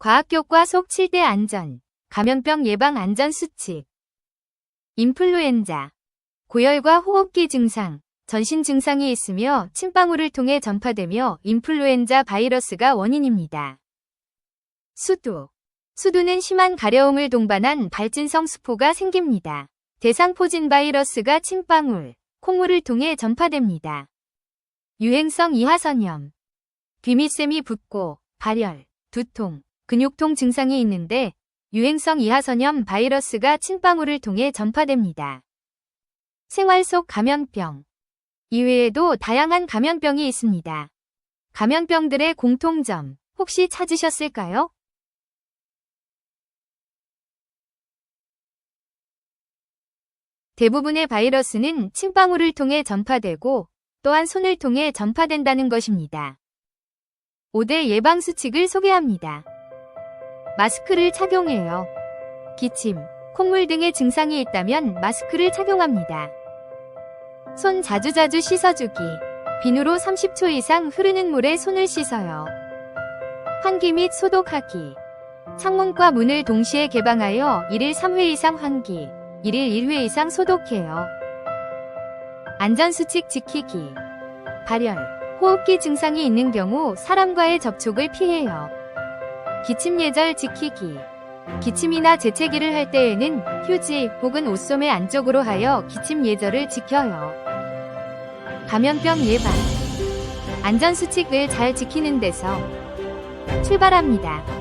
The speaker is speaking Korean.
과학교과 속 7대 안전, 감염병 예방 안전 수칙. 인플루엔자. 고열과 호흡기 증상, 전신 증상이 있으며 침방울을 통해 전파되며 인플루엔자 바이러스가 원인입니다. 수두. 수두는 심한 가려움을 동반한 발진성 수포가 생깁니다. 대상포진 바이러스가 침방울, 콩물을 통해 전파됩니다. 유행성 이하선염. 귀밑샘이 붓고 발열, 두통, 근육통 증상이 있는데 유행성 이하선염 바이러스가 침방울을 통해 전파됩니다. 생활 속 감염병. 이외에도 다양한 감염병이 있습니다. 감염병들의 공통점 혹시 찾으셨을까요? 대부분의 바이러스는 침방울을 통해 전파되고 또한 손을 통해 전파된다는 것입니다. 5대 예방 수칙을 소개합니다. 마스크를 착용해요. 기침, 콧물 등의 증상이 있다면 마스크를 착용합니다. 손 자주자주 씻어주기. 비누로 30초 이상 흐르는 물에 손을 씻어요. 환기 및 소독하기. 창문과 문을 동시에 개방하여 1일 3회 이상 환기, 1일 1회 이상 소독해요. 안전수칙 지키기. 발열, 호흡기 증상이 있는 경우 사람과의 접촉을 피해요. 기침 예절 지키기. 기침이나 재채기를 할 때에는 휴지 혹은 옷소매 안쪽으로 하여 기침 예절을 지켜요. 감염병 예방. 안전수칙을 잘 지키는 데서 출발합니다.